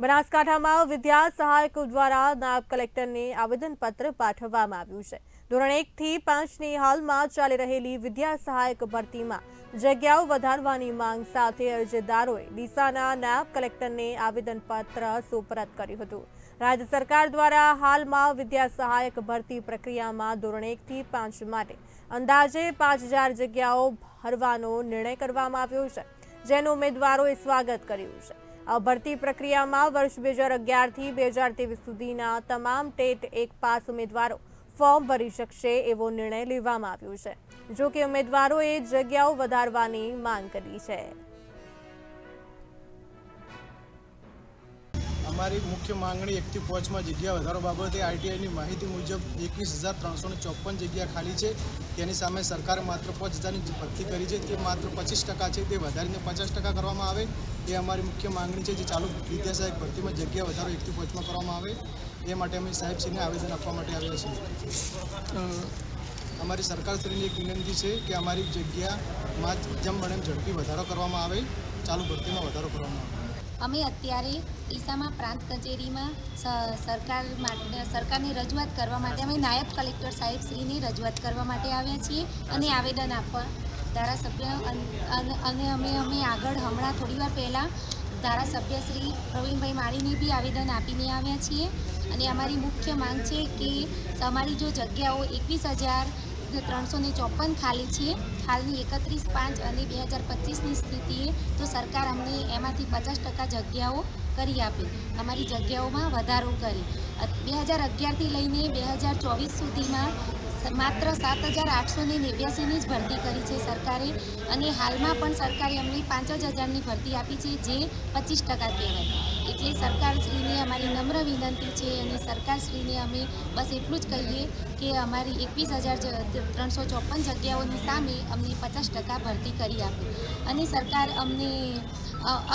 બનાસકાંઠામાં વિદ્યા સહાયકો દ્વારા નાયબ કલેક્ટરને આવેદનપત્ર પાઠવવામાં આવ્યું છે. ધોરણ એક થી પાંચની હાલમાં ચાલી રહેલી વિદ્યા સહાયક ભરતીમાં જગ્યાઓ વધારવાની માંગ સાથે અરજદારોએ ડીસાના નાયબ કલેક્ટરને આવેદનપત્ર સુપરત કર્યું હતું. રાજ્ય સરકાર દ્વારા હાલમાં વિદ્યા સહાયક ભરતી પ્રક્રિયામાં ધોરણ એક થી પાંચ માટે અંદાજે પાંચ જગ્યાઓ ભરવાનો નિર્ણય કરવામાં આવ્યો છે. જેનું ઉમેદવારોએ સ્વાગત કર્યું છે. ભરતી પ્રક્રિયામાં વર્ષ બે હજાર અગિયારથી બે હજાર ત્રેવીસ સુધીના તમામ ટેટ એક પાસ ઉમેદવારો ફોર્મ ભરી શકશે એવો નિર્ણય લેવામાં આવ્યો છે. જો કે ઉમેદવારોએ જગ્યાઓ વધારવાની માંગ કરી છે. અમારી મુખ્ય માંગણી એકથી પાંચમાં જગ્યા વધારો બાબતે આરટીઆઈની માહિતી મુજબ એકવીસ હજાર ત્રણસો ચોપન જગ્યા ખાલી છે. તેની સામે સરકારે માત્ર પાંચ હજારની ભરતી કરી છે. તે માત્ર પચીસ ટકા છે. તે વધારીને પચાસ ટકા કરવામાં આવે. એ અમારી મુખ્ય માંગણી છે જે ચાલુ વિદ્યાસહાયક ભરતીમાં જગ્યા વધારો એકથી પાંચમાં કરવામાં આવે. એ માટે અમે સાહેબશ્રીને આવેદન આપવા માટે આવ્યા છીએ. અમારી સરકારશ્રીની એક વિનંતી છે કે અમારી જગ્યામાં જેમ બને ઝડપી વધારો કરવામાં આવે. ચાલુ ભરતીમાં વધારો કરવામાં આવે. અમે અત્યારે ડીસામાં પ્રાંત કચેરીમાં સરકાર માટે, સરકારની રજૂઆત કરવા માટે અમે નાયબ કલેક્ટર સાહેબ શ્રીની રજૂઆત કરવા માટે આવ્યા છીએ અને આવેદન આપવા ધારાસભ્ય અને અમે અમે આગળ હમણાં થોડીવાર પહેલાં ધારાસભ્ય શ્રી પ્રવીણભાઈ માળીને બી આવેદન આપીને આવ્યા છીએ. અને અમારી મુખ્ય માંગ છે કે અમારી જો જગ્યાઓ એકવીસ હજાર ત્રણસો ને ચોપન ખાલી છે. હાલની એકત્રીસ પાંચ અને બે હજાર પચીસની સ્થિતિએ તો સરકાર અમને એમાંથી પચાસ ટકા જગ્યાઓ કરી આપી, અમારી જગ્યાઓમાં વધારો કરી. બે હજાર અગિયારથી લઈને બે હજાર ચોવીસ સુધીમાં માત્ર સાત હજાર આઠસો ને નેવ્યાસીની જ ભરતી કરી છે સરકારે અને હાલમાં પણ સરકારે અમને પાંચ જ હજારની ભરતી આપી છે, જે પચીસ ટકા કહેવાય. એટલે સરકારશ્રીને અમારી નમ્ર વિનંતી છે અને સરકારશ્રીને અમે બસ એટલું જ કહીએ કે અમારી એકવીસ હજાર ત્રણસો ચોપન જગ્યાઓની સામે અમને પચાસ ટકા ભરતી કરી આપે. અને સરકાર અમને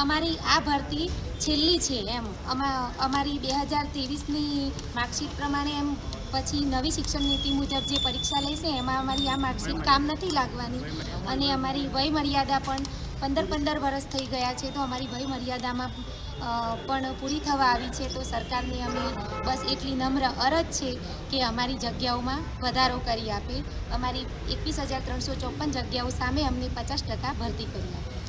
અમારી આ ભરતી છેલ્લી છે એમ. અમા અમારી બે હજાર ત્રેવીસની માર્કશીટ પ્રમાણે એમ પછી નવી શિક્ષણ નીતિ મુજબ જે પરીક્ષા લેશે એમાં અમારી આ માર્કશીટ કામ નથી લાગવાની. અને અમારી વય મર્યાદા પણ પંદર પંદર વર્ષ થઈ ગયા છે તો અમારી વય મર્યાદામાં પણ પૂરી થવા આવી છે. તો સરકારને અમે બસ એટલી નમ્ર અરજ છે કે અમારી જગ્યાઓમાં વધારો કરી આપે. અમારી એકવીસ હજાર ત્રણસો ચોપન જગ્યાઓ સામે અમને પચાસ ટકા ભરતી કરી આપે.